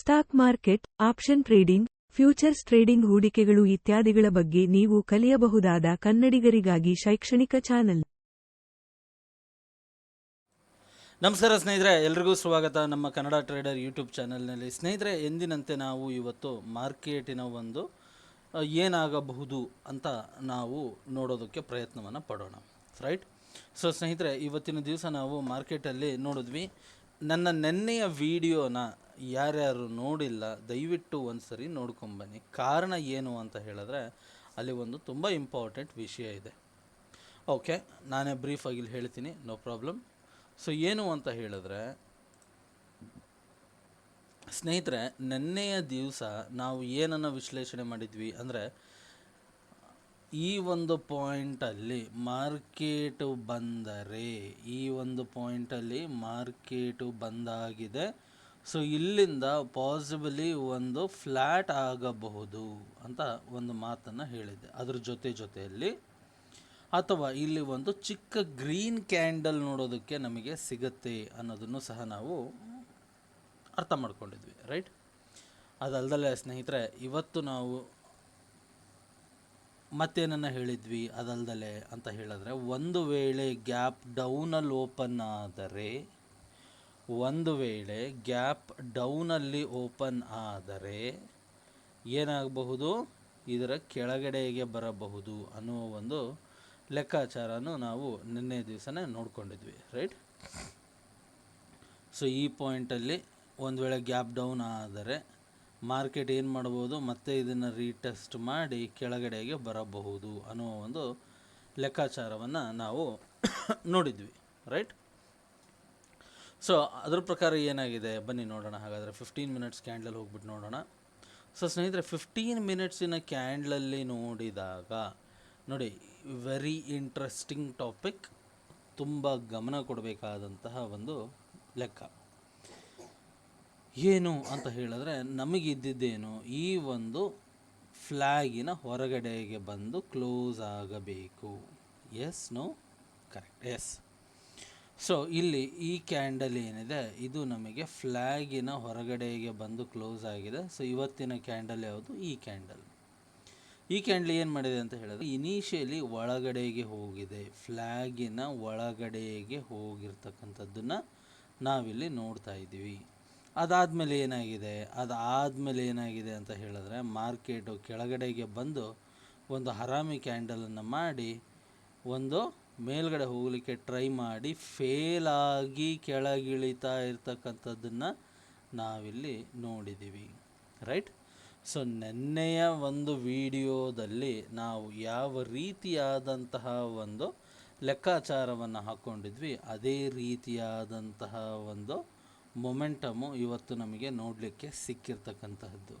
Stock market, option trading, futures trading ಹೂಡಿಕೆಗಳು ಇತ್ಯಾದಿಗಳ ಬಗ್ಗೆ ನೀವು ಕಲಿಯಬಹುದಾದ ಕನ್ನಡಿಗರಿಗಾಗಿ ಶೈಕ್ಷಣಿಕ ಚಾನೆಲ್. ನಮಸ್ಕಾರ ಸ್ನೇಹಿತರೆ, ಎಲ್ರಿಗೂ ಸ್ವಾಗತ ನಮ್ಮ ಕನ್ನಡ ಟ್ರೇಡರ್ ಯೂಟ್ಯೂಬ್ ಚಾನಲ್ನಲ್ಲಿ. ಸ್ನೇಹಿತರೆ, ಎಂದಿನಂತೆ ನಾವು ಇವತ್ತು ಮಾರ್ಕೆಟಿನ ಒಂದು ಏನಾಗಬಹುದು ಅಂತ ನಾವು ನೋಡೋದಕ್ಕೆ ಪ್ರಯತ್ನವನ್ನು ಪಡೋಣ. ರೈಟ್? ಸೊ ಸ್ನೇಹಿತರೆ, ಇವತ್ತಿನ ದಿವಸ ನಾವು ಮಾರ್ಕೆಟಲ್ಲಿ ನೋಡಿದ್ವಿ. ನನ್ನ ನೆನ್ನೆಯ ವಿಡಿಯೋನ ಯಾರ್ಯಾರು ನೋಡಿಲ್ಲ, ದಯವಿಟ್ಟು ಒಂದು ಸರಿ ನೋಡ್ಕೊಂಬನ್ನಿ. ಕಾರಣ ಏನು ಅಂತ ಹೇಳಿದ್ರೆ, ಅಲ್ಲಿ ಒಂದು ತುಂಬ ಇಂಪಾರ್ಟೆಂಟ್ ವಿಷಯ ಇದೆ. ಓಕೆ ನಾನೇ ಬ್ರೀಫಾಗಿ ಇಲ್ಲಿ ಹೇಳ್ತೀನಿ ನೋ ಪ್ರಾಬ್ಲಮ್ ಸೊ ಏನು ಅಂತ ಹೇಳಿದ್ರೆ, ಸ್ನೇಹಿತರೆ, ನಿನ್ನೆಯ ದಿವಸ ನಾವು ಏನನ್ನು ವಿಶ್ಲೇಷಣೆ ಮಾಡಿದ್ವಿ ಅಂದರೆ, ಈ ಒಂದು ಪಾಯಿಂಟಲ್ಲಿ ಮಾರ್ಕೆಟು ಬಂದರೆ, ಈ ಒಂದು ಪಾಯಿಂಟಲ್ಲಿ ಮಾರ್ಕೆಟು ಬಂದಾಗಿದೆ ಸೊ ಇಲ್ಲಿಂದ ಪಾಸಿಬಲಿ ಒಂದು ಫ್ಲ್ಯಾಟ್ ಆಗಬಹುದು ಅಂತ ಒಂದು ಮಾತನ್ನು ಹೇಳಿದೆ ಅದ್ರ ಜೊತೆ ಜೊತೆಯಲ್ಲಿ ಅಥವಾ ಇಲ್ಲಿ ಒಂದು ಚಿಕ್ಕ ಗ್ರೀನ್ ಕ್ಯಾಂಡಲ್ ನೋಡೋದಕ್ಕೆ ನಮಗೆ ಸಿಗತ್ತೆ ಅನ್ನೋದನ್ನು ಸಹ ನಾವು ಅರ್ಥ ಮಾಡ್ಕೊಂಡಿದ್ವಿ ರೈಟ್ ಅದಲ್ದಲ್ಲೇ ಸ್ನೇಹಿತರೆ, ಇವತ್ತು ನಾವು ಮತ್ತೇನನ್ನು ಹೇಳಿದ್ವಿ? ಅದಲ್ದಲೆ ಅಂತ ಹೇಳಿದ್ರೆ, ಒಂದು ವೇಳೆ ಗ್ಯಾಪ್ ಡೌನಲ್ಲಿ ಓಪನ್ ಆದರೆ ಒಂದು ವೇಳೆ ಗ್ಯಾಪ್ ಡೌನಲ್ಲಿ ಓಪನ್ ಆದರೆ ಏನಾಗಬಹುದು? ಇದರ ಕೆಳಗಡೆಗೆ ಬರಬಹುದು ಅನ್ನುವ ಒಂದು ಲೆಕ್ಕಾಚಾರನೂ ನಾವು ನಿನ್ನೆ ದಿವಸನೇ ನೋಡ್ಕೊಂಡಿದ್ವಿ ರೈಟ್ ಸೊ ಈ ಪಾಯಿಂಟಲ್ಲಿ ಒಂದು ವೇಳೆ ಗ್ಯಾಪ್ ಡೌನ್ ಆದರೆ ಮಾರ್ಕೆಟ್ ಏನು ಮಾಡ್ಬೋದು ಮತ್ತೆ ಇದನ್ನು ರೀಟೆಸ್ಟ್ ಮಾಡಿ ಕೆಳಗಡೆಗೆ ಬರಬಹುದು ಅನ್ನುವ ಒಂದು ಲೆಕ್ಕಾಚಾರವನ್ನು ನಾವು ನೋಡಿದ್ವಿ ರೈಟ್ ಸೊ ಅದ್ರ ಪ್ರಕಾರ ಏನಾಗಿದೆ? ಬನ್ನಿ ನೋಡೋಣ. ಹಾಗಾದರೆ ಫಿಫ್ಟೀನ್ ಮಿನಿಟ್ಸ್ ಕ್ಯಾಂಡಲ್ ಹೋಗ್ಬಿಟ್ಟು ನೋಡೋಣ. ಸೊ ಸ್ನೇಹಿತರೆ ಫಿಫ್ಟೀನ್ ಮಿನಿಟ್ಸಿನ ಕ್ಯಾಂಡ್ಲಲ್ಲಿ ನೋಡಿದಾಗ, ನೋಡಿ ವೆರಿ ಇಂಟ್ರೆಸ್ಟಿಂಗ್ ಟಾಪಿಕ್ ತುಂಬ ಗಮನ ಕೊಡಬೇಕಾದಂತಹ ಒಂದು ಲೆಕ್ಕ. ಏನು ಅಂತ ಹೇಳಿದ್ರೆ, ನಮಗಿದ್ದಿದ್ದೇನು, ಈ ಒಂದು ಫ್ಲ್ಯಾಗಿನ ಹೊರಗಡೆಗೆ ಬಂದು ಕ್ಲೋಸ್ ಆಗಬೇಕು. Yes no correct yes so ಇಲ್ಲಿ ಈ ಕ್ಯಾಂಡಲ್ ಏನಿದೆ, ಇದು ನಮಗೆ ಫ್ಲ್ಯಾಗಿನ ಹೊರಗಡೆಗೆ ಬಂದು ಕ್ಲೋಸ್ ಆಗಿದೆ. ಸೊ ಇವತ್ತಿನ ಕ್ಯಾಂಡಲ್ ಯಾವುದು? ಈ ಕ್ಯಾಂಡಲ್ ಈ ಕ್ಯಾಂಡಲ್ ಏನು ಮಾಡಿದೆ ಅಂತ ಹೇಳಿದ್ರೆ ಇನಿಷಿಯಲಿ ಒಳಗಡೆಗೆ ಹೋಗಿದೆ. ಫ್ಲ್ಯಾಗಿನ ಒಳಗಡೆಗೆ ಹೋಗಿರ್ತಕ್ಕಂಥದ್ದನ್ನು ನಾವಿಲ್ಲಿ ನೋಡ್ತಾ ಇದ್ದೀವಿ. ಅದಾದಮೇಲೆ ಏನಾಗಿದೆ? ಅದಾದಮೇಲೆ ಏನಾಗಿದೆ ಅಂತ ಹೇಳಿದ್ರೆ ಮಾರ್ಕೆಟು ಕೆಳಗಡೆಗೆ ಬಂದು ಒಂದು ಹರಾಮಿ ಕ್ಯಾಂಡಲನ್ನು ಮಾಡಿ, ಒಂದು ಮೇಲ್ಗಡೆ ಹೋಗಲಿಕ್ಕೆ ಟ್ರೈ ಮಾಡಿ ಫೇಲ್ ಆಗಿ ಕೆಳಗಿಳಿತಾ ಇರ್ತಕ್ಕಂಥದ್ದನ್ನು ನಾವಿಲ್ಲಿ ನೋಡಿದ್ದೀವಿ. ರೈಟ್ ಸೊ ನೆನ್ನೆಯ ಒಂದು ವಿಡಿಯೋದಲ್ಲಿ ನಾವು ಯಾವ ರೀತಿಯಾದಂತಹ ಒಂದು ಲೆಕ್ಕಾಚಾರವನ್ನು ಹಾಕ್ಕೊಂಡಿದ್ವಿ ಅದೇ ರೀತಿಯಾದಂತಹ ಒಂದು ಮೊಮೆಂಟಮು ಇವತ್ತು ನಮಗೆ ನೋಡಲಿಕ್ಕೆ ಸಿಕ್ಕಿರ್ತಕ್ಕಂತಹದ್ದು.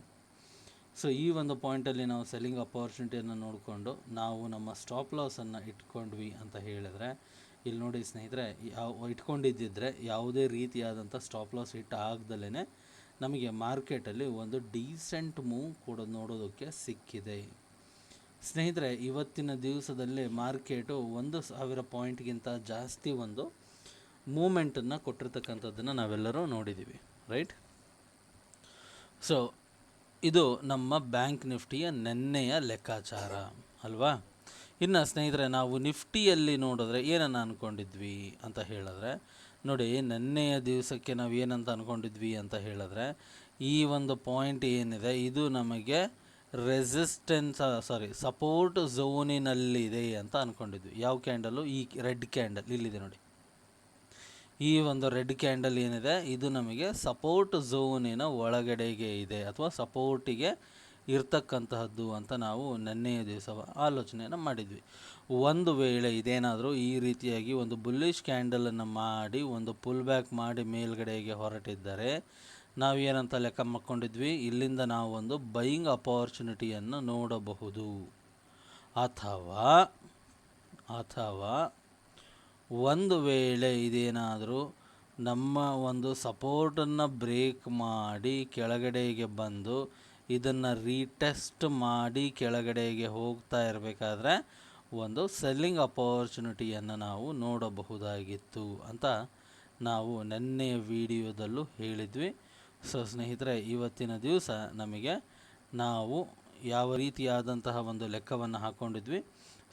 ಸೊ ಈ ಒಂದು ಪಾಯಿಂಟಲ್ಲಿ ನಾವು ಸೆಲ್ಲಿಂಗ್ ಅಪಾರ್ಚುನಿಟಿಯನ್ನು ನೋಡಿಕೊಂಡು ನಾವು ನಮ್ಮ ಸ್ಟಾಪ್ ಲಾಸನ್ನು ಇಟ್ಕೊಂಡ್ವಿ ಅಂತ ಹೇಳಿದ್ರೆ, ಇಲ್ಲಿ ನೋಡಿ ಸ್ನೇಹಿತರೆ, ಯಾವ ಇಟ್ಕೊಂಡಿದ್ದಿದ್ರೆ ಯಾವುದೇ ರೀತಿಯಾದಂಥ ಸ್ಟಾಪ್ ಲಾಸ್ ಹಿಟ್ ಆಗ್ದಲೇ ನಮಗೆ ಮಾರ್ಕೆಟಲ್ಲಿ ಒಂದು ಡೀಸೆಂಟ್ ಮೂವ್ ಕೂಡ ನೋಡೋದಕ್ಕೆ ಸಿಕ್ಕಿದೆ. ಸ್ನೇಹಿತರೆ, ಇವತ್ತಿನ ದಿವಸದಲ್ಲಿ ಮಾರ್ಕೆಟು ಒಂದು ಸಾವಿರ ಪಾಯಿಂಟ್ಗಿಂತ ಜಾಸ್ತಿ ಒಂದು ಮೂಮೆಂಟನ್ನು ಕೊಟ್ಟಿರ್ತಕ್ಕಂಥದ್ದನ್ನು ನಾವೆಲ್ಲರೂ ನೋಡಿದ್ದೀವಿ ರೈಟ್ ಸೊ ಇದು ನಮ್ಮ ಬ್ಯಾಂಕ್ ನಿಫ್ಟಿಯ ನೆನ್ನೆಯ ಲೆಕ್ಕಾಚಾರ, ಅಲ್ವಾ? ಇನ್ನು ಸ್ನೇಹಿತರೆ, ನಾವು ನಿಫ್ಟಿಯಲ್ಲಿ ನೋಡಿದ್ರೆ ಏನನ್ನು ಅಂದ್ಕೊಂಡಿದ್ವಿ ಅಂತ ಹೇಳಿದ್ರೆ, ನೋಡಿ, ನೆನ್ನೆಯ ದಿವಸಕ್ಕೆ ನಾವು ಏನಂತ ಅಂದ್ಕೊಂಡಿದ್ವಿ ಅಂತ ಹೇಳಿದ್ರೆ, ಈ ಒಂದು ಪಾಯಿಂಟ್ ಏನಿದೆ, ಇದು ನಮಗೆ ರೆಸಿಸ್ಟೆನ್ಸ್ ಸಾರಿ ಸಪೋರ್ಟ್ ಝೋನಿನಲ್ಲಿದೆ ಅಂತ ಅಂದ್ಕೊಂಡಿದ್ವಿ ಯಾವ ಕ್ಯಾಂಡಲು ಈ ರೆಡ್ ಕ್ಯಾಂಡಲ್ ಇಲ್ಲಿದೆ ನೋಡಿ. ಈ ಒಂದು ರೆಡ್ ಕ್ಯಾಂಡಲ್ ಏನಿದೆ, ಇದು ನಮಗೆ ಸಪೋರ್ಟ್ ಝೋನಿನ ಒಳಗಡೆಗೆ ಇದೆ ಅಥವಾ ಸಪೋರ್ಟಿಗೆ ಇರ್ತಕ್ಕಂತಹದ್ದು ಅಂತ ನಾವು ನೆನ್ನೆಯ ದಿವಸ ಆಲೋಚನೆಯನ್ನು ಮಾಡಿದ್ವಿ. ಒಂದು ವೇಳೆ ಇದೇನಾದರೂ ಈ ರೀತಿಯಾಗಿ ಒಂದು ಬುಲ್ಲಿಷ್ ಕ್ಯಾಂಡಲನ್ನು ಮಾಡಿ, ಒಂದು ಪುಲ್ ಬ್ಯಾಕ್ ಮಾಡಿ ಮೇಲ್ಗಡೆಗೆ ಹೊರಟಿದ್ದರೆ ನಾವು ಏನಂತ ಲೆಕ್ಕ ಮಾಡ್ಕೊಂಡಿದ್ವಿ ಇಲ್ಲಿಂದ ನಾವು ಒಂದು ಬೈಯಿಂಗ್ ಅಪಾರ್ಚುನಿಟಿಯನ್ನು ನೋಡಬಹುದು. ಅಥವಾ ಅಥವಾ ಒಂದು ವೇಳೆ ಇದೇನಾದರೂ ನಮ್ಮ ಒಂದು ಸಪೋರ್ಟನ್ನು ಬ್ರೇಕ್ ಮಾಡಿ ಕೆಳಗಡೆಗೆ ಬಂದು ಇದನ್ನು ರೀಟೆಸ್ಟ್ ಮಾಡಿ ಕೆಳಗಡೆಗೆ ಹೋಗ್ತಾ ಇರಬೇಕಾದ್ರೆ ಒಂದು ಸೆಲ್ಲಿಂಗ್ ಅಪಾರ್ಚುನಿಟಿಯನ್ನು ನಾವು ನೋಡಬಹುದಾಗಿತ್ತು ಅಂತ ನಾವು ನೆನ್ನೆಯ ವಿಡಿಯೋದಲ್ಲೂ ಹೇಳಿದ್ವಿ. ಸೊ ಸ್ನೇಹಿತರೆ, ಇವತ್ತಿನ ದಿವಸ ನಮಗೆ ನಾವು ಯಾವ ರೀತಿಯಾದಂತಹ ಒಂದು ಲೆಕ್ಕವನ್ನು ಹಾಕ್ಕೊಂಡಿದ್ವಿ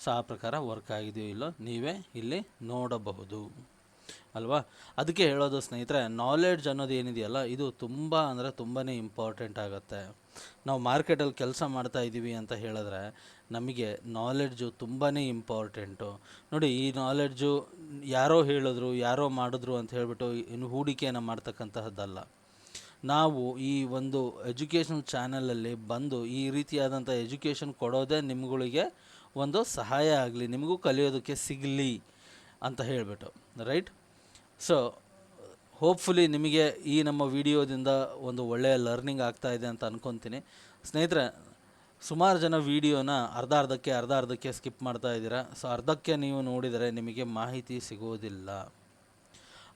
ಸೊ ಆ ಪ್ರಕಾರ ವರ್ಕ್ ಆಗಿದೆಯೋ ಇಲ್ಲೋ ನೀವೇ ಇಲ್ಲಿ ನೋಡಬಹುದು. ಅಲ್ವಾ? ಅದಕ್ಕೆ ಹೇಳೋದು ಸ್ನೇಹಿತರೆ ನಾಲೆಡ್ಜ್ ಅನ್ನೋದು ಏನಿದೆಯಲ್ಲ, ಇದು ತುಂಬ ಅಂದರೆ ತುಂಬಾ ಇಂಪಾರ್ಟೆಂಟ್ ಆಗುತ್ತೆ. ನಾವು ಮಾರ್ಕೆಟಲ್ಲಿ ಕೆಲಸ ಮಾಡ್ತಾ ಇದ್ದೀವಿ ಅಂತ ಹೇಳಿದ್ರೆ ನಮಗೆ ನಾಲೆಡ್ಜು ತುಂಬಾ ಇಂಪಾರ್ಟೆಂಟು ನೋಡಿ, ಈ ನಾಲೆಡ್ಜು ಯಾರೋ ಹೇಳಿದ್ರು, ಯಾರೋ ಮಾಡಿದ್ರು ಅಂತ ಹೇಳಿಬಿಟ್ಟು ಇನ್ನು ಹೂಡಿಕೆಯನ್ನು ಮಾಡ್ತಕ್ಕಂತಹದ್ದಲ್ಲ. ನಾವು ಈ ಒಂದು ಎಜುಕೇಷನ್ ಚಾನಲಲ್ಲಿ ಬಂದು ಈ ರೀತಿಯಾದಂಥ ಎಜುಕೇಷನ್ ಕೊಡೋದೇ ನಿಮ್ಗಳಿಗೆ ಒಂದು ಸಹಾಯ ಆಗಲಿ, ನಿಮಗೂ ಕಲಿಯೋದಕ್ಕೆ ಸಿಗಲಿ ಅಂತ ಹೇಳಿಬಿಟ್ಟು ರೈಟ್ ಸೊ ಹೋಪ್ಫುಲಿ ನಿಮಗೆ ಈ ನಮ್ಮ ವಿಡಿಯೋದಿಂದ ಒಂದು ಒಳ್ಳೆಯ ಲರ್ನಿಂಗ್ ಆಗ್ತಾ ಇದೆ ಅಂತ ಅಂದ್ಕೊತೀನಿ ಸ್ನೇಹಿತರೆ, ಸುಮಾರು ಜನ ವೀಡಿಯೋನ ಅರ್ಧ ಅರ್ಧಕ್ಕೆ ಅರ್ಧ ಅರ್ಧಕ್ಕೆ ಸ್ಕಿಪ್ ಮಾಡ್ತಾ ಇದ್ದೀರಾ. ಸೊ ಅರ್ಧಕ್ಕೆ ನೀವು ನೋಡಿದರೆ ನಿಮಗೆ ಮಾಹಿತಿ ಸಿಗೋದಿಲ್ಲ.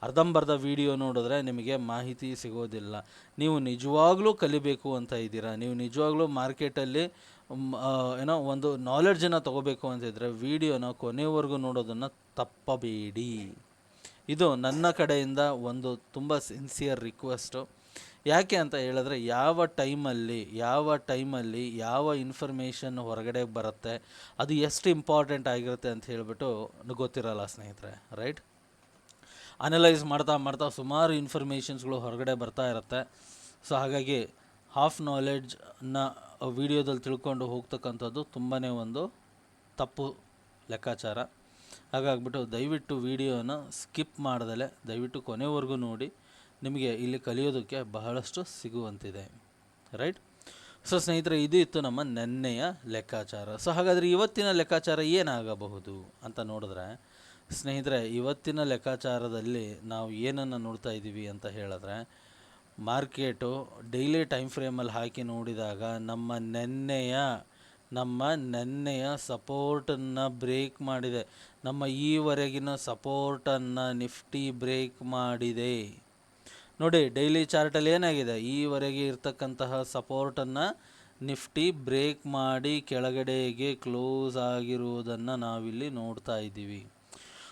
ಅರ್ಧಂಬರ್ಧ ವಿಡಿಯೋ ನೋಡಿದ್ರೆ ನಿಮಗೆ ಮಾಹಿತಿ ಸಿಗೋದಿಲ್ಲ. ನೀವು ನಿಜವಾಗ್ಲೂ ಕಲಿಬೇಕು ಅಂತ ಇದ್ದೀರಾ. ನೀವು ನಿಜವಾಗ್ಲೂ ಮಾರ್ಕೆಟಲ್ಲಿ ಏನೋ ಒಂದು ನಾಲೆಡ್ಜನ್ನು ತಗೋಬೇಕು ಅಂತಿದ್ರೆ ವಿಡಿಯೋನ ಕೊನೆವರೆಗೂ ನೋಡೋದನ್ನು ತಪ್ಪಬೇಡಿ. ಇದು ನನ್ನ ಕಡೆಯಿಂದ ಒಂದು ತುಂಬ ಸಿನ್ಸಿಯರ್ ರಿಕ್ವೆಸ್ಟು ಯಾಕೆ ಅಂತ ಹೇಳಿದ್ರೆ ಯಾವ ಟೈಮಲ್ಲಿ ಯಾವ ಟೈಮಲ್ಲಿ ಯಾವ ಇನ್ಫಾರ್ಮೇಷನ್ ಹೊರಗಡೆ ಬರುತ್ತೆ, ಅದು ಎಷ್ಟು ಇಂಪಾರ್ಟೆಂಟ್ ಆಗಿರುತ್ತೆ ಅಂತ ಹೇಳಿಬಿಟ್ಟು ಗೊತ್ತಿರಲ್ಲ ಸ್ನೇಹಿತರೆ ರೈಟ್ ಅನಲೈಸ್ ಮಾಡ್ತಾ ಮಾಡ್ತಾ ಸುಮಾರು ಇನ್ಫಾರ್ಮೇಷನ್ಸ್ಗಳು ಹೊರಗಡೆ ಬರ್ತಾ ಇರುತ್ತೆ. ಸೊ ಹಾಗಾಗಿ ಹಾಫ್ ನಾಲೆಡ್ಜ್ನ ವಿಡಿಯೋದಲ್ಲಿ ತಿಳ್ಕೊಂಡು ಹೋಗ್ತಕ್ಕಂಥದ್ದು ತುಂಬಾ ಒಂದು ತಪ್ಪು ಲೆಕ್ಕಾಚಾರ. ಹಾಗಾಗ್ಬಿಟ್ಟು ದಯವಿಟ್ಟು ವಿಡಿಯೋನ ಸ್ಕಿಪ್ ಮಾಡ್ದಲೆ ದಯವಿಟ್ಟು ಕೊನೆವರೆಗೂ ನೋಡಿ, ನಿಮಗೆ ಇಲ್ಲಿ ಕಲಿಯೋದಕ್ಕೆ ಬಹಳಷ್ಟು ಸಿಗುವಂತಿದೆ. ರೈಟ್ ಸೊ ಸ್ನೇಹಿತರೆ, ಇದು ಇತ್ತು ನಮ್ಮ ನೆನ್ನೆಯ ಲೆಕ್ಕಾಚಾರ. ಸೊ ಹಾಗಾದರೆ ಇವತ್ತಿನ ಲೆಕ್ಕಾಚಾರ ಏನಾಗಬಹುದು ಅಂತ ನೋಡಿದ್ರೆ, ಸ್ನೇಹಿತರೆ, ಇವತ್ತಿನ ಲೆಕ್ಕಾಚಾರದಲ್ಲಿ ನಾವು ಏನನ್ನು ನೋಡ್ತಾ ಇದ್ದೀವಿ ಅಂತ ಹೇಳಿದ್ರೆ ಮಾರ್ಕೆಟು ಡೈಲಿ ಟೈಮ್ ಫ್ರೇಮಲ್ಲಿ ಹಾಕಿ ನೋಡಿದಾಗ ನಮ್ಮ ನೆನ್ನೆಯ ನಮ್ಮ ನೆನ್ನೆಯ ಸಪೋರ್ಟನ್ನು ಬ್ರೇಕ್ ಮಾಡಿದೆ. ನಮ್ಮ ಈವರೆಗಿನ ಸಪೋರ್ಟನ್ನು ನಿಫ್ಟಿ ಬ್ರೇಕ್ ಮಾಡಿದೆ. ನೋಡಿ, ಡೈಲಿ ಚಾರ್ಟಲ್ಲಿ ಏನಾಗಿದೆ? ಈವರೆಗೆ ಇರ್ತಕ್ಕಂತಹ ಸಪೋರ್ಟನ್ನು ನಿಫ್ಟಿ ಬ್ರೇಕ್ ಮಾಡಿ ಕೆಳಗಡೆಗೆ ಕ್ಲೋಸ್ ಆಗಿರುವುದನ್ನು ನಾವಿಲ್ಲಿ ನೋಡ್ತಾ ಇದ್ದೀವಿ.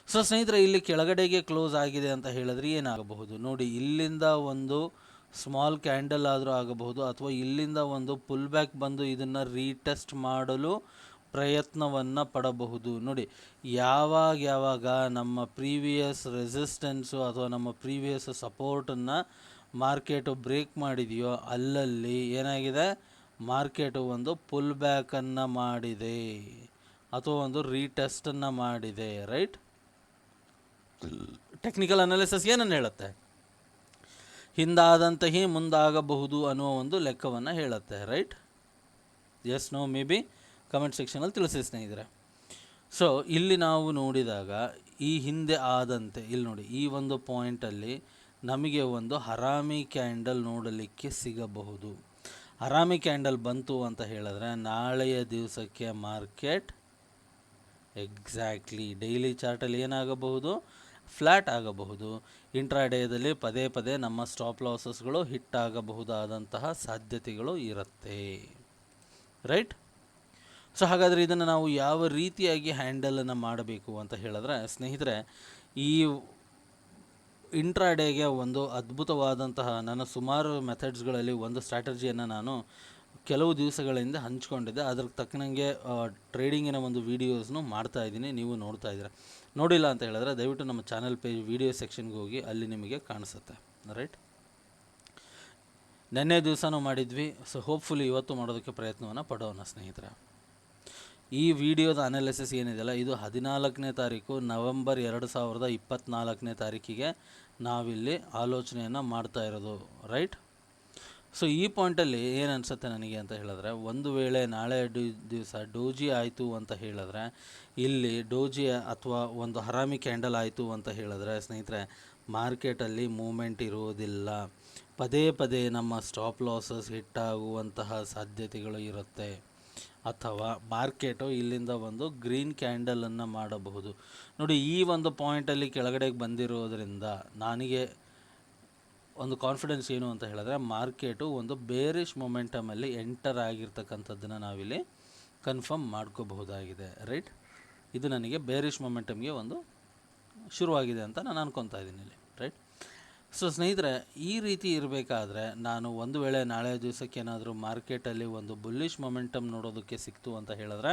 ಸೊ ಸ್ನೇಹಿತರೆ, ಇಲ್ಲಿ ಕೆಳಗಡೆಗೆ ಕ್ಲೋಸ್ ಆಗಿದೆ ಅಂತ ಹೇಳಿದ್ರೆ ಏನಾಗಬಹುದು? ನೋಡಿ, ಇಲ್ಲಿಂದ ಒಂದು ಸ್ಮಾಲ್ ಕ್ಯಾಂಡಲ್ ಆದರೂ ಆಗಬಹುದು ಅಥವಾ ಇಲ್ಲಿಂದ ಒಂದು ಪುಲ್ ಬ್ಯಾಕ್ ಬಂದು ಇದನ್ನು ರೀಟೆಸ್ಟ್ ಮಾಡಲು ಪ್ರಯತ್ನವನ್ನು ಪಡಬಹುದು. ನೋಡಿ ಯಾವಾಗ ಯಾವಾಗ ನಮ್ಮ ಪ್ರೀವಿಯಸ್ ರೆಸಿಸ್ಟೆನ್ಸು ಅಥವಾ ನಮ್ಮ ಪ್ರೀವಿಯಸ್ ಸಪೋರ್ಟನ್ನು ಮಾರ್ಕೆಟು ಬ್ರೇಕ್ ಮಾಡಿದೆಯೋ ಅಲ್ಲಲ್ಲಿ ಏನಾಗಿದೆ? ಮಾರ್ಕೆಟು ಒಂದು ಪುಲ್ ಬ್ಯಾಕನ್ನು ಮಾಡಿದೆ ಅಥವಾ ಒಂದು ರೀಟೆಸ್ಟನ್ನು ಮಾಡಿದೆ ರೈಟ್ ಟೆಕ್ನಿಕಲ್ ಅನಾಲಿಸಿಸ್ ಏನನ್ನು ಹೇಳುತ್ತೆ? ಹಿಂದಾದಂತೆಯೇ ಮುಂದಾಗಬಹುದು ಅನ್ನುವ ಒಂದು ಲೆಕ್ಕವನ್ನು ಹೇಳುತ್ತೆ right yes no maybe comment ಸೆಕ್ಷನಲ್ಲಿ ತಿಳಿಸಿ ಸ್ನೇಹಿತರೆ. ಸೊ ಇಲ್ಲಿ ನಾವು ನೋಡಿದಾಗ ಈ ಹಿಂದೆ ಆದಂತೆ, ಇಲ್ಲಿ ನೋಡಿ, ಈ ಒಂದು ಪಾಯಿಂಟಲ್ಲಿ ನಮಗೆ ಒಂದು ಹರಾಮಿ ಕ್ಯಾಂಡಲ್ ನೋಡಲಿಕ್ಕೆ ಸಿಗಬಹುದು. ಹರಾಮಿ ಕ್ಯಾಂಡಲ್ ಬಂತು ಅಂತ ಹೇಳಿದ್ರೆ ನಾಳೆಯ ದಿವಸಕ್ಕೆ ಮಾರ್ಕೆಟ್ ಎಕ್ಸಾಕ್ಟ್ಲಿ ಡೈಲಿ ಚಾರ್ಟಲ್ಲಿ ಏನಾಗಬಹುದು? ಫ್ಲ್ಯಾಟ್ ಆಗಬಹುದು. ಇಂಟ್ರಾಡೇದಲ್ಲಿ ಪದೇ ಪದೇ ನಮ್ಮ ಸ್ಟಾಪ್ ಲಾಸಸ್ಗಳು ಹಿಟ್ ಆಗಬಹುದಾದಂತಹ ಸಾಧ್ಯತೆಗಳು ಇರುತ್ತೆ. ರೈಟ್ ಸೊ ಹಾಗಾದರೆ ಇದನ್ನು ನಾವು ಯಾವ ರೀತಿಯಾಗಿ ಹ್ಯಾಂಡಲನ್ನು ಮಾಡಬೇಕು ಅಂತ ಹೇಳಿದ್ರೆ, ಸ್ನೇಹಿತರೆ, ಈ ಇಂಟ್ರಾಡೇಗೆ ಒಂದು ಅದ್ಭುತವಾದಂತಹ ನನ್ನ ಸುಮಾರು ಮೆಥಡ್ಸ್ಗಳಲ್ಲಿ ಒಂದು ಸ್ಟ್ರಾಟಜಿಯನ್ನು ನಾನು ಕೆಲವು ದಿವಸಗಳಿಂದ ಹಂಚಿಕೊಂಡಿದ್ದೆ. ಅದ್ರ ತಕ್ಕನಂಗೆ ಟ್ರೇಡಿಂಗಿನ ಒಂದು ವೀಡಿಯೋಸ್ನು ಮಾಡ್ತಾ ಇದ್ದೀನಿ. ನೀವು ನೋಡ್ತಾ ಇದ್ದೀರಾ. ನೋಡಿಲ್ಲ ಅಂತ ಹೇಳಿದ್ರೆ ದಯವಿಟ್ಟು ನಮ್ಮ ಚಾನಲ್ ಪೇಜ್ ವಿಡಿಯೋ ಸೆಕ್ಷನ್ಗೆ ಹೋಗಿ, ಅಲ್ಲಿ ನಿಮಗೆ ಕಾಣಿಸುತ್ತೆ. ರೈಟ್ ನೆನ್ನೆ ದಿವಸನೂ ಮಾಡಿದ್ವಿ ಸೊ ಹೋಪ್ಫುಲಿ ಇವತ್ತು ಮಾಡೋದಕ್ಕೆ ಪ್ರಯತ್ನವನ್ನು ಪಡೋಣ, ಸ್ನೇಹಿತರೆ. ಈ ವಿಡಿಯೋದ ಅನಾಲಿಸಿಸ್ ಏನಿದೆಯಲ್ಲ, ಇದು ಹದಿನಾಲ್ಕನೇ ತಾರೀಕು ನವೆಂಬರ್ ಎರಡು ಸಾವಿರದ ಇಪ್ಪತ್ತ್ನಾಲ್ಕನೇ ತಾರೀಕಿಗೆ ನಾವಿಲ್ಲಿ ಆಲೋಚನೆಯನ್ನು ಮಾಡ್ತಾ ಇರೋದು. ರೈಟ್ ಸೊ ಈ ಪಾಯಿಂಟಲ್ಲಿ ಏನು ಅನಿಸುತ್ತೆ ನನಗೆ ಅಂತ ಹೇಳಿದ್ರೆ, ಒಂದು ವೇಳೆ ನಾಳೆ ಡಿ, ದಿವಸ ಡೋಜಿ ಆಯಿತು ಅಂತ ಹೇಳಿದ್ರೆ, ಇಲ್ಲಿ ಡೋಜಿ ಅಥವಾ ಒಂದು ಹರಾಮಿ ಕ್ಯಾಂಡಲ್ ಆಯಿತು ಅಂತ ಹೇಳಿದ್ರೆ, ಸ್ನೇಹಿತರೆ ಮಾರ್ಕೆಟಲ್ಲಿ ಮೂಮೆಂಟ್ ಇರುವುದಿಲ್ಲ. ಪದೇ ಪದೇ ನಮ್ಮ ಸ್ಟಾಪ್ ಲಾಸಸ್ ಹಿಟ್ಟಾಗುವಂತಹ ಸಾಧ್ಯತೆಗಳು ಇರುತ್ತೆ. ಅಥವಾ ಮಾರ್ಕೆಟು ಇಲ್ಲಿಂದ ಒಂದು ಗ್ರೀನ್ ಕ್ಯಾಂಡಲನ್ನು ಮಾಡಬಹುದು. ನೋಡಿ, ಈ ಒಂದು ಪಾಯಿಂಟಲ್ಲಿ ಕೆಳಗಡೆಗೆ ಬಂದಿರೋದ್ರಿಂದ, ನನಗೆ ಒಂದು ಕಾನ್ಫಿಡೆನ್ಸ್ ಏನು ಅಂತ ಹೇಳಿದ್ರೆ ಮಾರ್ಕೆಟು ಒಂದು ಬೇರಿಶ್ ಮೊಮೆಂಟಮಲ್ಲಿ ಎಂಟರ್ ಆಗಿರ್ತಕ್ಕಂಥದ್ದನ್ನು ನಾವಿಲ್ಲಿ ಕನ್ಫರ್ಮ್ ಮಾಡ್ಕೋಬಹುದಾಗಿದೆ ರೈಟ್ ಇದು ನನಗೆ ಬೇರಿಶ್ ಮೊಮೆಂಟಮ್ಗೆ ಒಂದು ಶುರುವಾಗಿದೆ ಅಂತ ನಾನು ಅನ್ಕೊತಾ ಇದ್ದೀನಿ ಇಲ್ಲಿ ರೈಟ್ ಸೊ ಸ್ನೇಹಿತರೆ, ಈ ರೀತಿ ಇರಬೇಕಾದ್ರೆ ನಾನು ಒಂದು ವೇಳೆ ನಾಳೆ ದಿವಸಕ್ಕೆ ಏನಾದರೂ ಮಾರ್ಕೆಟಲ್ಲಿ ಒಂದು ಬುಲ್ಲಿಶ್ ಮೊಮೆಂಟಮ್ ನೋಡೋದಕ್ಕೆ ಸಿಕ್ತು ಅಂತ ಹೇಳಿದ್ರೆ,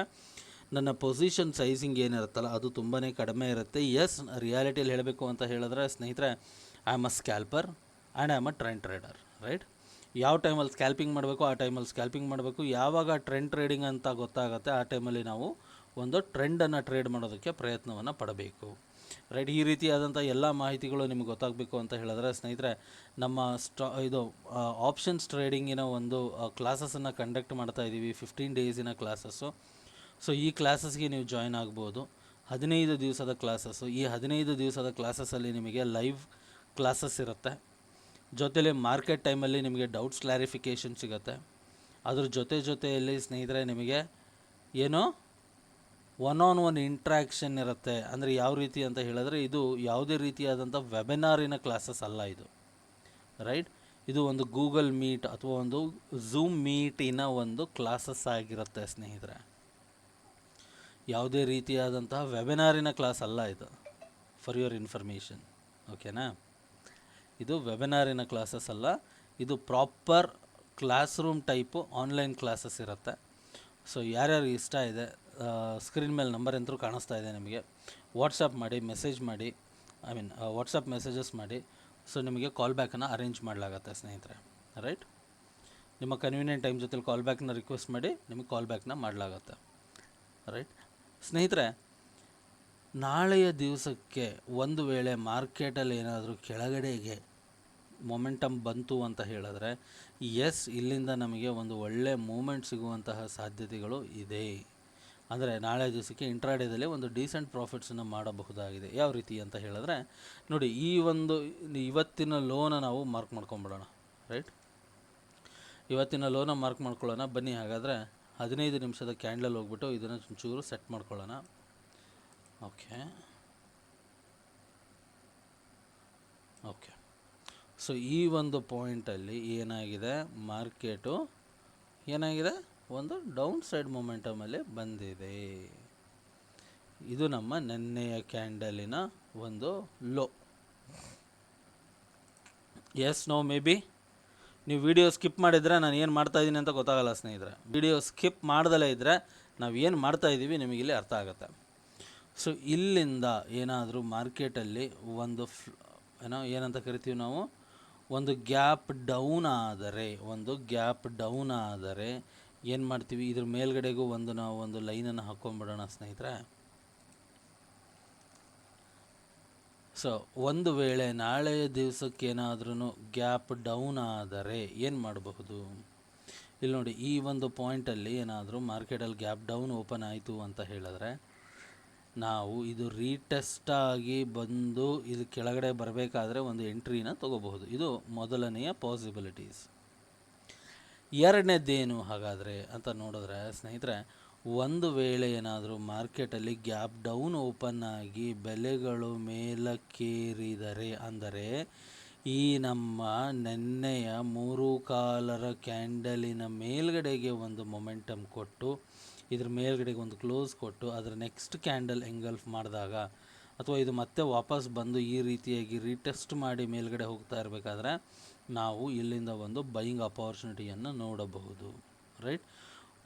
ನನ್ನ ಪೊಸಿಷನ್ ಸೈಜಿಂಗ್ ಏನಿರುತ್ತಲ್ಲ, ಅದು ತುಂಬಾ ಕಡಿಮೆ ಇರುತ್ತೆ. ಎಸ್ ರಿಯಾಲಿಟಿಯಲ್ಲಿ ಹೇಳಬೇಕು ಅಂತ ಹೇಳಿದ್ರೆ, ಸ್ನೇಹಿತರೆ I am a scalper and I am a trend trader right ಯಾವ ಟೈಮಲ್ಲಿ ಸ್ಕ್ಯಾಲ್ಪಿಂಗ್ ಮಾಡಬೇಕು, ಆ ಟೈಮಲ್ಲಿ ಸ್ಕ್ಯಾಲ್ಪಿಂಗ್ ಮಾಡಬೇಕು, ಯಾವಾಗ ಟ್ರೆಂಡ್ ಟ್ರೇಡಿಂಗ್ ಅಂತ ಗೊತ್ತಾಗುತ್ತೆ, ಆ ಟೈಮಲ್ಲಿ ನಾವು ಒಂದು ಟ್ರೆಂಡನ್ನು ಟ್ರೇಡ್ ಮಾಡೋದಕ್ಕೆ ಪ್ರಯತ್ನವನ್ನು ಪಡಬೇಕು ರೈಟ್ ಈ ರೀತಿಯಾದಂಥ ಎಲ್ಲ ಮಾಹಿತಿಗಳು ನಿಮ್ಗೆ ಗೊತ್ತಾಗಬೇಕು ಅಂತ ಹೇಳಿದ್ರೆ, ಸ್ನೇಹಿತರೆ, ನಮ್ಮ ಸ್ಟಾ, ಇದು ಆಪ್ಷನ್ಸ್ ಟ್ರೇಡಿಂಗಿನ ಒಂದು ಕ್ಲಾಸಸನ್ನು ಕಂಡಕ್ಟ್ ಮಾಡ್ತಾ ಇದ್ದೀವಿ ಫಿಫ್ಟೀನ್ ಡೇಸಿನ ಕ್ಲಾಸಸ್ಸು ಸೊ ಈ ಕ್ಲಾಸಸ್ಗೆ ನೀವು ಜಾಯ್ನ್ ಆಗ್ಬೋದು. ಹದಿನೈದು ದಿವಸದ ಕ್ಲಾಸಸ್ಸು ಈ ಹದಿನೈದು ದಿವಸದ ಕ್ಲಾಸಸ್ಸಲ್ಲಿ ನಿಮಗೆ ಲೈವ್ ಕ್ಲಾಸಸ್ ಇರುತ್ತೆ. ಜೊತೆಲಿ ಮಾರ್ಕೆಟ್ ಟೈಮಲ್ಲಿ ನಿಮಗೆ ಡೌಟ್ಸ್ ಕ್ಲಾರಿಫಿಕೇಷನ್ ಸಿಗುತ್ತೆ. ಅದ್ರ ಜೊತೆ ಜೊತೆಯಲ್ಲಿ ಸ್ನೇಹಿತರೆ ನಿಮಗೆ ಏನು ಒನ್ ಆನ್ ಒನ್ ಇಂಟ್ರ್ಯಾಕ್ಷನ್ ಇರುತ್ತೆ. ಅಂದರೆ ಯಾವ ರೀತಿ ಅಂತ ಹೇಳಿದ್ರೆ ಇದು ಯಾವುದೇ ರೀತಿಯಾದಂಥ ವೆಬಿನಾರಿನ ಕ್ಲಾಸಸ್ ಅಲ್ಲ ಇದು. ರೈಟ್ ಇದು ಒಂದು ಗೂಗಲ್ ಮೀಟ್ ಅಥವಾ ಒಂದು ಝೂಮ್ ಮೀಟಿನ ಒಂದು ಕ್ಲಾಸಸ್ ಆಗಿರುತ್ತೆ ಸ್ನೇಹಿತರೆ. ಯಾವುದೇ ರೀತಿಯಾದಂತಹ ವೆಬಿನಾರಿನ ಕ್ಲಾಸ್ ಅಲ್ಲ ಇದು ಫಾರ್ ಯುವರ್ ಇನ್ಫಾರ್ಮೇಷನ್ ಓಕೆನಾ ಇದು ವೆಬಿನಾರಿನ ಕ್ಲಾಸಸ್ ಅಲ್ಲ. ಇದು proper classroom type online classes ಇರುತ್ತೆ. ಸೊ ಯಾರ್ಯಾರು ಇಷ್ಟ ಇದೆ ಸ್ಕ್ರೀನ್ ಮೇಲೆ ನಂಬರ್ ಅಂತೂ ಕಾಣಿಸ್ತಾ ಇದೆ ನಿಮಗೆ. ವಾಟ್ಸಪ್ ಮಾಡಿ ಮೆಸೇಜ್ ಮಾಡಿ ಐ ಮೀನ್ ವಾಟ್ಸಪ್ ಮೆಸೇಜಸ್ ಮಾಡಿ. ಸೊ ನಿಮಗೆ ಕಾಲ್ ಬ್ಯಾಕನ್ನು ಅರೇಂಜ್ ಮಾಡಲಾಗತ್ತೆ, ಸ್ನೇಹಿತರೆ. ರೈಟ್ ನಿಮ್ಮ ಕನ್ವೀನಿಯಂಟ್ ಟೈಮ್ ಜೊತೆಲಿ ಕಾಲ್ ಬ್ಯಾಕ್ನ ರಿಕ್ವೆಸ್ಟ್ ಮಾಡಿ ನಿಮಗೆ ಕಾಲ್ ಬ್ಯಾಕ್ನ ಮಾಡಲಾಗತ್ತೆ. ರೈಟ್ ಸ್ನೇಹಿತರೆ ನಾಳೆಯ ದಿವಸಕ್ಕೆ ಒಂದು ವೇಳೆ ಮಾರ್ಕೆಟಲ್ಲಿ ಏನಾದರೂ ಕೆಳಗಡೆಗೆ ಮೊಮೆಂಟಮ್ ಬಂತು ಅಂತ ಹೇಳಿದ್ರೆ ಎಸ್ ಇಲ್ಲಿಂದ ನಮಗೆ ಒಂದು ಒಳ್ಳೆ ಮೂಮೆಂಟ್ ಸಿಗುವಂತಹ ಸಾಧ್ಯತೆಗಳು ಇದೆ. ಅಂದರೆ ನಾಳೆ ದಿವಸಕ್ಕೆ ಇಂಟ್ರಾಡೇದಲ್ಲಿ ಒಂದು ಡೀಸೆಂಟ್ ಪ್ರಾಫಿಟ್ಸನ್ನು ಮಾಡಬಹುದಾಗಿದೆ. ಯಾವ ರೀತಿ ಅಂತ ಹೇಳಿದ್ರೆ, ನೋಡಿ, ಈ ಒಂದು ಇವತ್ತಿನ ಲೋನ ನಾವು ಮಾರ್ಕ್ ಮಾಡ್ಕೊಂಬಿಡೋಣ ರೈಟ್ ಇವತ್ತಿನ ಲೋನ ಮಾರ್ಕ್ ಮಾಡ್ಕೊಳ್ಳೋಣ. ಬನ್ನಿ ಹಾಗಾದರೆ ಹದಿನೈದು ನಿಮಿಷದ ಕ್ಯಾಂಡಲ್ ಹೋಗ್ಬಿಟ್ಟು ಇದನ್ನು ಚೂರು ಸೆಟ್ ಮಾಡ್ಕೊಳ್ಳೋಣ. ಓಕೆ ಓಕೆ ಸೊ ಈ ಒಂದು ಪಾಯಿಂಟಲ್ಲಿ ಏನಾಗಿದೆ? ಮಾರ್ಕೆಟು ಏನಾಗಿದೆ? ಒಂದು ಡೌನ್ ಸೈಡ್ ಮೊಮೆಂಟಮಲ್ಲಿ ಬಂದಿದೆ. ಇದು ನಮ್ಮ ನೆನ್ನೆಯ ಕ್ಯಾಂಡಲಿನ ಒಂದು low yes no maybe ನೀವು ವಿಡಿಯೋ ಸ್ಕಿಪ್ ಮಾಡಿದರೆ ನಾನು ಏನು ಮಾಡ್ತಾ ಇದ್ದೀನಿ ಅಂತ ಗೊತ್ತಾಗಲ್ಲ ಸ್ನೇಹಿತರೆ. ವಿಡಿಯೋ ಸ್ಕಿಪ್ ಮಾಡ್ದಲೇ ಇದ್ದರೆ ನಾವು ಏನು ಮಾಡ್ತಾಯಿದ್ದೀವಿ ನಿಮಗಿಲ್ಲಿ ಅರ್ಥ ಆಗುತ್ತೆ. ಸೊ ಇಲ್ಲಿಂದ ಏನಾದರೂ ಮಾರ್ಕೆಟಲ್ಲಿ ಒಂದು ಫ್ ಏನೋ, ಏನಂತ ಕರಿತೀವಿ ನಾವು? ಒಂದು ಗ್ಯಾಪ್ ಡೌನ್ ಆದರೆ, ಒಂದು ಗ್ಯಾಪ್ ಡೌನ್ ಆದರೆ ಏನು ಮಾಡ್ತೀವಿ? ಇದ್ರ ಮೇಲ್ಗಡೆಗೂ ಒಂದು ನಾವು ಒಂದು ಲೈನನ್ನು ಹಾಕ್ಕೊಂಡ್ಬಿಡೋಣ ಸ್ನೇಹಿತರೆ. ಸೊ ಒಂದು ವೇಳೆ ನಾಳೆಯ ದಿವಸಕ್ಕೆ ಏನಾದ್ರೂ ಗ್ಯಾಪ್ ಡೌನ್ ಆದರೆ ಏನು ಮಾಡಬಹುದು? ಇಲ್ಲಿ ನೋಡಿ, ಈ ಒಂದು ಪಾಯಿಂಟಲ್ಲಿ ಏನಾದರೂ ಮಾರ್ಕೆಟಲ್ಲಿ ಗ್ಯಾಪ್ ಡೌನ್ ಓಪನ್ ಆಯಿತು ಅಂತ ಹೇಳಿದ್ರೆ ನಾವು ಇದು ರೀಟೆಸ್ಟ್ ಆಗಿ ಬಂದು ಇದು ಕೆಳಗಡೆ ಬರಬೇಕಾದ್ರೆ ಒಂದು ಎಂಟ್ರಿನ ತಗೋಬಹುದು. ಇದು ಮೊದಲನೆಯ ಪಾಸಿಬಿಲಿಟೀಸ್ ಎರಡನೇದ್ದೇನು ಹಾಗಾದರೆ ಅಂತ ನೋಡಿದ್ರೆ ಸ್ನೇಹಿತರೆ, ಒಂದು ವೇಳೆ ಏನಾದರೂ ಮಾರ್ಕೆಟಲ್ಲಿ ಗ್ಯಾಪ್ ಡೌನ್ ಓಪನ್ ಆಗಿ ಬೆಲೆಗಳು ಮೇಲಕ್ಕೇರಿದರೆ ಅಂದರೆ, ಈ ನಮ್ಮ ನೆನ್ನೆಯ ಮೂರು ಕಾಲರ ಕ್ಯಾಂಡಲಿನ ಮೇಲ್ಗಡೆಗೆ ಒಂದು ಮೊಮೆಂಟಮ್ ಕೊಟ್ಟು ಇದ್ರ ಮೇಲ್ಗಡೆಗೆ ಒಂದು ಕ್ಲೋಸ್ ಕೊಟ್ಟು ಅದರ ನೆಕ್ಸ್ಟ್ ಕ್ಯಾಂಡಲ್ ಎಂಗಲ್ಫ್ ಮಾಡಿದಾಗ ಅಥವಾ ಇದು ಮತ್ತೆ ವಾಪಸ್ ಬಂದು ಈ ರೀತಿಯಾಗಿ ರೀಟೆಸ್ಟ್ ಮಾಡಿ ಮೇಲ್ಗಡೆ ಹೋಗ್ತಾ ಇರಬೇಕಾದ್ರೆ ನಾವು ಇಲ್ಲಿಂದ ಒಂದು ಬೈಯಿಂಗ್ ಅಪಾರ್ಚುನಿಟಿಯನ್ನು ನೋಡಬಹುದು. ರೈಟ್?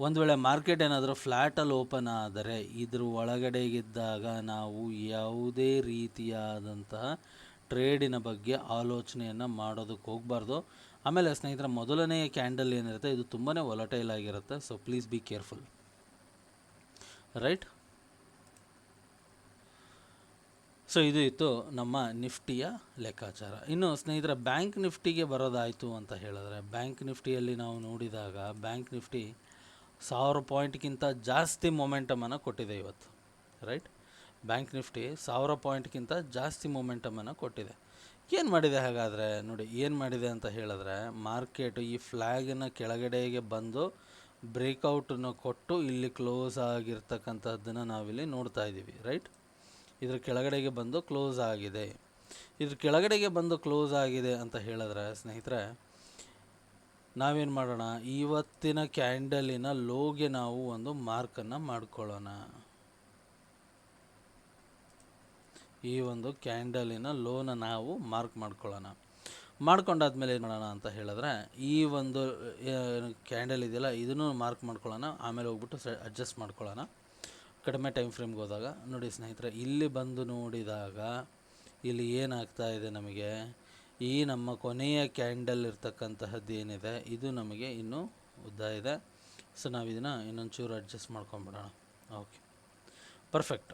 ಒಂದು ವೇಳೆ ಮಾರ್ಕೆಟ್ ಏನಾದರೂ ಫ್ಲ್ಯಾಟಲ್ಲಿ ಓಪನ್ ಆದರೆ ಇದ್ರ ಒಳಗಡೆಗಿದ್ದಾಗ ನಾವು ಯಾವುದೇ ರೀತಿಯಾದಂತಹ ಟ್ರೇಡಿನ ಬಗ್ಗೆ ಆಲೋಚನೆಯನ್ನು ಮಾಡೋದಕ್ಕೆ ಹೋಗಬಾರ್ದು. ಆಮೇಲೆ ಸ್ನೇಹಿತರ, ಮೊದಲನೆಯ ಕ್ಯಾಂಡಲ್ ಏನಿರುತ್ತೆ, ಇದು ತುಂಬಾ ಒಲಟೈಲ್ ಆಗಿರುತ್ತೆ so please be careful right? So ಇದು ಇತ್ತು ನಮ್ಮ ನಿಫ್ಟಿಯ ಲೆಕ್ಕಾಚಾರ. ಇನ್ನು ಸ್ನೇಹಿತರ, ಬ್ಯಾಂಕ್ ನಿಫ್ಟಿಗೆ ಬರೋದಾಯಿತು ಅಂತ ಹೇಳಿದ್ರೆ, ಬ್ಯಾಂಕ್ ನಿಫ್ಟಿಯಲ್ಲಿ ನಾವು ನೋಡಿದಾಗ ಬ್ಯಾಂಕ್ ನಿಫ್ಟಿ ಸಾವಿರ ಪಾಯಿಂಟ್ಗಿಂತ ಜಾಸ್ತಿ ಮೊಮೆಂಟಮನ್ನು ಕೊಟ್ಟಿದೆ ಇವತ್ತು. ರೈಟ್? ಬ್ಯಾಂಕ್ ನಿಫ್ಟಿ ಸಾವಿರ ಪಾಯಿಂಟ್ಗಿಂತ ಜಾಸ್ತಿ ಮೊಮೆಂಟಮನ್ನು ಕೊಟ್ಟಿದೆ. ಏನು ಮಾಡಿದೆ ಹಾಗಾದರೆ? ನೋಡಿ, ಏನು ಮಾಡಿದೆ ಅಂತ ಹೇಳಿದ್ರೆ, ಮಾರ್ಕೆಟು ಈ ಫ್ಲ್ಯಾಗಿನ ಕೆಳಗಡೆಗೆ ಬಂದು ಬ್ರೇಕೌಟನ್ನು ಕೊಟ್ಟು ಇಲ್ಲಿ ಕ್ಲೋಸ್ ಆಗಿರ್ತಕ್ಕಂಥದ್ದನ್ನು ನಾವಿಲ್ಲಿ ನೋಡ್ತಾ ಇದ್ದೀವಿ, ರೈಟ್? ಇದ್ರ ಕೆಳಗಡೆಗೆ ಬಂದು ಕ್ಲೋಸ್ ಆಗಿದೆ. ಇದ್ರ ಕೆಳಗಡೆಗೆ ಬಂದು ಕ್ಲೋಸ್ ಆಗಿದೆ ಅಂತ ಹೇಳಿದ್ರೆ, ಸ್ನೇಹಿತರೆ, ನಾವೇನು ಮಾಡೋಣ? ಇವತ್ತಿನ ಕ್ಯಾಂಡಲಿನ ಲೋಗೆ ನಾವು ಒಂದು ಮಾರ್ಕನ್ನು ಮಾಡ್ಕೊಳ್ಳೋಣ. ಈ ಒಂದು ಕ್ಯಾಂಡಲಿನ ಲೋನ ನಾವು ಮಾರ್ಕ್ ಮಾಡ್ಕೊಳ್ಳೋಣ. ಮಾಡ್ಕೊಂಡಾದ್ಮೇಲೆ ಏನು ಮಾಡೋಣ ಅಂತ ಹೇಳಿದ್ರೆ, ಈ ಒಂದು ಕ್ಯಾಂಡಲ್ ಇದೆಯಲ್ಲ, ಇದನ್ನು ಮಾರ್ಕ್ ಮಾಡ್ಕೊಳ್ಳೋಣ, ಆಮೇಲೆ ಹೋಗ್ಬಿಟ್ಟು ಸ ಅಡ್ಜಸ್ಟ್ ಮಾಡ್ಕೊಳ್ಳೋಣ. ಕಡಿಮೆ ಟೈಮ್ ಫ್ರೇಮ್ಗೆ ಹೋದಾಗ, ನೋಡಿ ಸ್ನೇಹಿತರೆ, ಇಲ್ಲಿ ಬಂದು ನೋಡಿದಾಗ, ಇಲ್ಲಿ ಏನಾಗ್ತಾ ಇದೆ ನಮಗೆ? ಈ ನಮ್ಮ ಕೊನೆಯ ಕ್ಯಾಂಡಲ್ ಇರ್ತಕ್ಕಂತಹದ್ದು ಏನಿದೆ? ಇದು ನಮಗೆ ಇನ್ನೂ ಉದ್ದ ಇದೆ. ಸೊ ನಾವು ಇದನ್ನು ಇನ್ನೊಂಚೂರು ಅಡ್ಜಸ್ಟ್ ಮಾಡ್ಕೊಂಬಿಡೋಣ. ಓಕೆ ಪರ್ಫೆಕ್ಟ್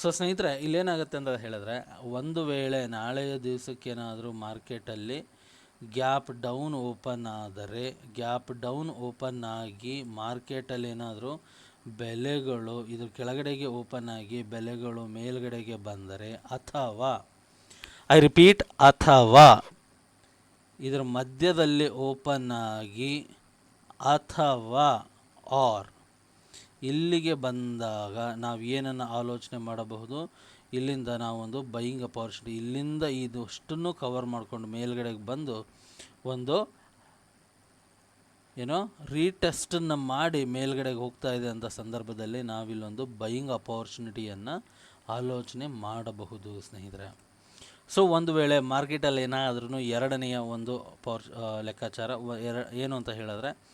ಸೊ ಸ್ನೇಹಿತರೆ, ಇಲ್ಲೇನಾಗುತ್ತೆ ಅಂತ ಹೇಳಿದ್ರೆ, ಒಂದು ವೇಳೆ ನಾಳೆಯ ದಿವಸಕ್ಕೇನಾದರೂ ಮಾರ್ಕೆಟಲ್ಲಿ ಗ್ಯಾಪ್ ಡೌನ್ ಓಪನ್ ಆದರೆ, ಗ್ಯಾಪ್ ಡೌನ್ ಓಪನ್ ಆಗಿ ಮಾರ್ಕೆಟಲ್ಲಿ ಏನಾದರೂ ಬೆಲೆಗಳು ಇದು ಕೆಳಗಡೆಗೆ ಓಪನ್ ಆಗಿ ಬೆಲೆಗಳು ಮೇಲ್ಗಡೆಗೆ ಬಂದರೆ ಅಥವಾ, ಐ ರಿಪೀಟ್, ಅಥವಾ ಇದರ ಮಧ್ಯದಲ್ಲಿ ಓಪನ್ ಆಗಿ ಅಥವಾ ಆರ್ ಇಲ್ಲಿಗೆ ಬಂದಾಗ ನಾವು ಏನನ್ನು ಆಲೋಚನೆ ಮಾಡಬಹುದು? ಇಲ್ಲಿಂದ ನಾವೊಂದು ಬೈಯಿಂಗ್ ಅಪಾರ್ಚುನಿಟಿ, ಇಲ್ಲಿಂದ ಇದು ಕವರ್ ಮಾಡ್ಕೊಂಡು ಮೇಲ್ಗಡೆಗೆ ಬಂದು ಒಂದು, ಏನೋ ರೀಟೆಸ್ಟನ್ನು ಮಾಡಿ ಮೇಲ್ಗಡೆಗೆ ಹೋಗ್ತಾ ಇದೆ ಅಂತ ಸಂದರ್ಭದಲ್ಲಿ ನಾವಿಲ್ಲೊಂದು ಬೈಯಿಂಗ್ ಅಪಾರ್ಚುನಿಟಿಯನ್ನು ಆಲೋಚನೆ ಮಾಡಬಹುದು, ಸ್ನೇಹಿತರೆ. ಸೊ, ಒಂದು ವೇಳೆ ಮಾರ್ಕೆಟಲ್ಲಿ ಏನಾದ್ರೂ ಎರಡನೆಯ ಒಂದು ಪವರ್ ಲೆಕ್ಕಾಚಾರ ಏನು ಅಂತ ಹೇಳಿದ್ರೆ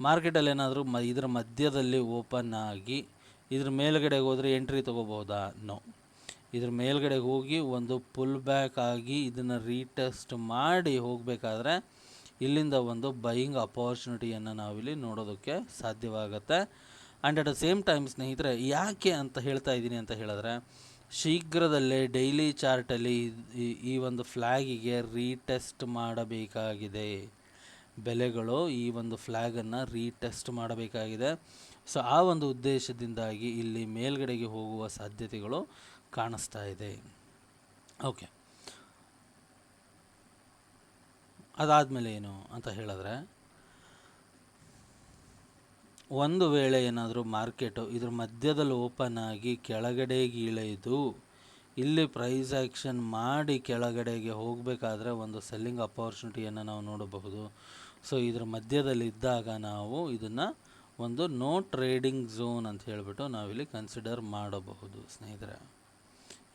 ಮಾರ್ಕೆಟಲ್ಲಿ ಏನಾದರೂ ಮ ಇದರ ಮಧ್ಯದಲ್ಲಿ ಓಪನ್ ಆಗಿ ಇದ್ರ ಮೇಲ್ಗಡೆಗೆ ಹೋದರೆ ಎಂಟ್ರಿ ತೊಗೋಬೋದಾ? ನೋ. ಇದ್ರ ಮೇಲ್ಗಡೆಗೆ ಹೋಗಿ ಒಂದು ಪುಲ್ ಬ್ಯಾಕ್ ಆಗಿ ಇದನ್ನು ರೀಟೆಸ್ಟ್ ಮಾಡಿ ಹೋಗಬೇಕಾದ್ರೆ ಇಲ್ಲಿಂದ ಒಂದು ಬೈಯಿಂಗ್ ಅಪಾರ್ಚುನಿಟಿಯನ್ನು ನಾವಿಲ್ಲಿ ನೋಡೋದಕ್ಕೆ ಸಾಧ್ಯವಾಗುತ್ತೆ. And at the same time ಸ್ನೇಹಿತರೆ, ಯಾಕೆ ಅಂತ ಹೇಳ್ತಾ ಇದ್ದೀನಿ ಅಂತ ಹೇಳಿದ್ರೆ, ಶೀಘ್ರದಲ್ಲೇ ಡೈಲಿ ಚಾರ್ಟಲ್ಲಿ ಈ- ಈ ಒಂದು ಫ್ಲ್ಯಾಗಿಗೆ ರೀಟೆಸ್ಟ್ ಮಾಡಬೇಕಾಗಿದೆ. ಬೆಲೆಗಳು ಈ ಒಂದು ಫ್ಲ್ಯಾಗನ್ನು ರೀಟೆಸ್ಟ್ ಮಾಡಬೇಕಾಗಿದೆ. ಸೊ, ಆ ಒಂದು ಉದ್ದೇಶದಿಂದಾಗಿ ಇಲ್ಲಿ ಮೇಲ್ಗಡೆಗೆ ಹೋಗುವ ಸಾಧ್ಯತೆಗಳು ಕಾಣಿಸ್ತಾ ಇದೆ. ಓಕೆ. ಅದಾದಮೇಲೆ ಏನು ಅಂತ ಹೇಳಿದ್ರೆ, ಒಂದು ವೇಳೆ ಏನಾದರೂ ಮಾರ್ಕೆಟು ಇದ್ರ ಮಧ್ಯದಲ್ಲಿ ಓಪನ್ ಆಗಿ ಕೆಳಗಡೆಗೆ ಇಳಿದು ಇಲ್ಲಿ ಪ್ರೈಸ್ ಆ್ಯಕ್ಷನ್ ಮಾಡಿ ಕೆಳಗಡೆಗೆ ಹೋಗಬೇಕಾದ್ರೆ ಒಂದು ಸೆಲ್ಲಿಂಗ್ ಅಪಾರ್ಚುನಿಟಿಯನ್ನು ನಾವು ನೋಡಬಹುದು. ಸೊ ಇದ್ರ ಮಧ್ಯದಲ್ಲಿ ಇದ್ದಾಗ ನಾವು ಇದನ್ನು ಒಂದು ನೋ ಟ್ರೇಡಿಂಗ್ ಝೋನ್ ಅಂತ ಹೇಳಿಬಿಟ್ಟು ನಾವಿಲ್ಲಿ ಕನ್ಸಿಡರ್ ಮಾಡಬಹುದು, ಸ್ನೇಹಿತರೆ.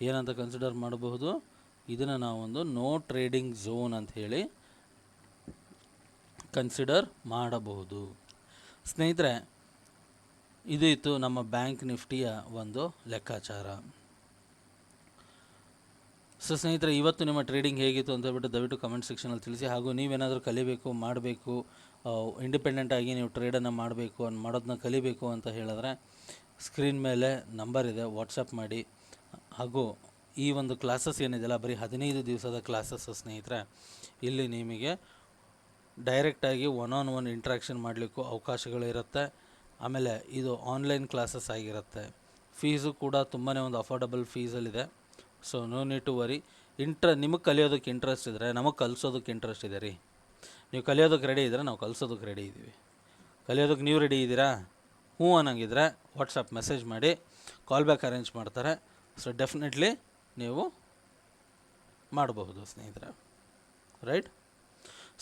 ಏನಂತ ಕನ್ಸಿಡರ್ ಮಾಡಬಹುದು? ಇದನ್ನು ನಾವೊಂದು ನೋ ಟ್ರೇಡಿಂಗ್ ಝೋನ್ ಅಂತ ಹೇಳಿ ಕನ್ಸಿಡರ್ ಮಾಡಬಹುದು. ಸ್ನೇಹಿತರೆ, ಇದು ಇತ್ತು ನಮ್ಮ ಬ್ಯಾಂಕ್ ನಿಫ್ಟಿಯ ಒಂದು ಲೆಕ್ಕಾಚಾರ. ಸೊ ಸ್ನೇಹಿತರೆ, ಇವತ್ತು ನಿಮ್ಮ ಟ್ರೇಡಿಂಗ್ ಹೇಗಿತ್ತು ಅಂತ ಹೇಳ್ಬಿಟ್ಟು ದಯವಿಟ್ಟು ಕಮೆಂಟ್ ಸೆಕ್ಷನಲ್ಲಿ ತಿಳಿಸಿ. ಹಾಗೂ ನೀವೇನಾದರೂ ಕಲಿಬೇಕು, ಮಾಡಬೇಕು ಇಂಡಿಪೆಂಡೆಂಟ್ ಆಗಿ ನೀವು ಟ್ರೇಡನ್ನು ಮಾಡಬೇಕು ಮಾಡೋದನ್ನ ಕಲಿಬೇಕು ಅಂತ ಹೇಳಿದ್ರೆ ಸ್ಕ್ರೀನ್ ಮೇಲೆ ನಂಬರ್ ಇದೆ ವಾಟ್ಸಪ್ ಮಾಡಿ. ಹಾಗೂ ಈ ಒಂದು ಕ್ಲಾಸಸ್ ಏನಿದೆಯಲ್ಲ, ಬರೀ ಹದಿನೈದು ದಿವಸದ ಕ್ಲಾಸಸ್ ಸ್ನೇಹಿತರೆ, ಇಲ್ಲಿ ನಿಮಗೆ ಡೈರೆಕ್ಟಾಗಿ ಒನ್ ಆನ್ ಒನ್ ಇಂಟ್ರಾಕ್ಷನ್ ಮಾಡಲಿಕ್ಕೂ ಅವಕಾಶಗಳಿರುತ್ತೆ ಆಮೇಲೆ ಇದು ಆನ್ಲೈನ್ ಕ್ಲಾಸಸ್ ಆಗಿರುತ್ತೆ. ಫೀಸು ಕೂಡ ತುಂಬಾ ಒಂದು affordable ಫೀಸಲ್ಲಿದೆ so no need to worry intra ನಿಮಗೆ ಕಲಿಯೋದಕ್ಕೆ ಇಂಟ್ರೆಸ್ಟ್ ಇದ್ದರೆ ನಮಗೆ ಕಲಿಸೋದಕ್ಕೆ ಇಂಟ್ರೆಸ್ಟ್ ಇದೆ ರೀ ನೀವು ಕಲಿಯೋದಕ್ಕೆ ರೆಡಿ ಇದ್ದರೆ ನಾವು ಕಲಿಸೋದಕ್ಕೆ ರೆಡಿ ಇದ್ದೀವಿ ಕಲಿಯೋದಕ್ಕೆ ನೀವು ರೆಡಿ ಇದ್ದೀರಾ ಹ್ಞೂ ಅನ್ನಂಗಿದ್ರೆ ವಾಟ್ಸಪ್ ಮೆಸೇಜ್ ಮಾಡಿ ಕಾಲ್ ಬ್ಯಾಕ್ ಅರೇಂಜ್ ಮಾಡ್ತಾರೆ ಸೊ ಡೆಫಿನೆಟ್ಲಿ ನೀವು ಮಾಡಬಹುದು ಸ್ನೇಹಿತರೆ ರೈಟ್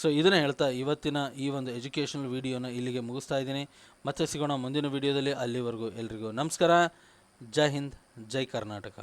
ಸೊ ಇದನ್ನು ಹೇಳ್ತಾ ಇವತ್ತಿನ ಈ ಒಂದು ಎಜುಕೇಷನಲ್ ವಿಡಿಯೋನ ಇಲ್ಲಿಗೆ ಮುಗಿಸ್ತಾ ಇದ್ದೀನಿ. ಮತ್ತೆ ಸಿಗೋಣ ಮುಂದಿನ ವಿಡಿಯೋದಲ್ಲಿ ಅಲ್ಲಿವರೆಗೂ ಎಲ್ರಿಗೂ ನಮಸ್ಕಾರ. ಜೈ ಹಿಂದ್, ಜೈ ಕರ್ನಾಟಕ.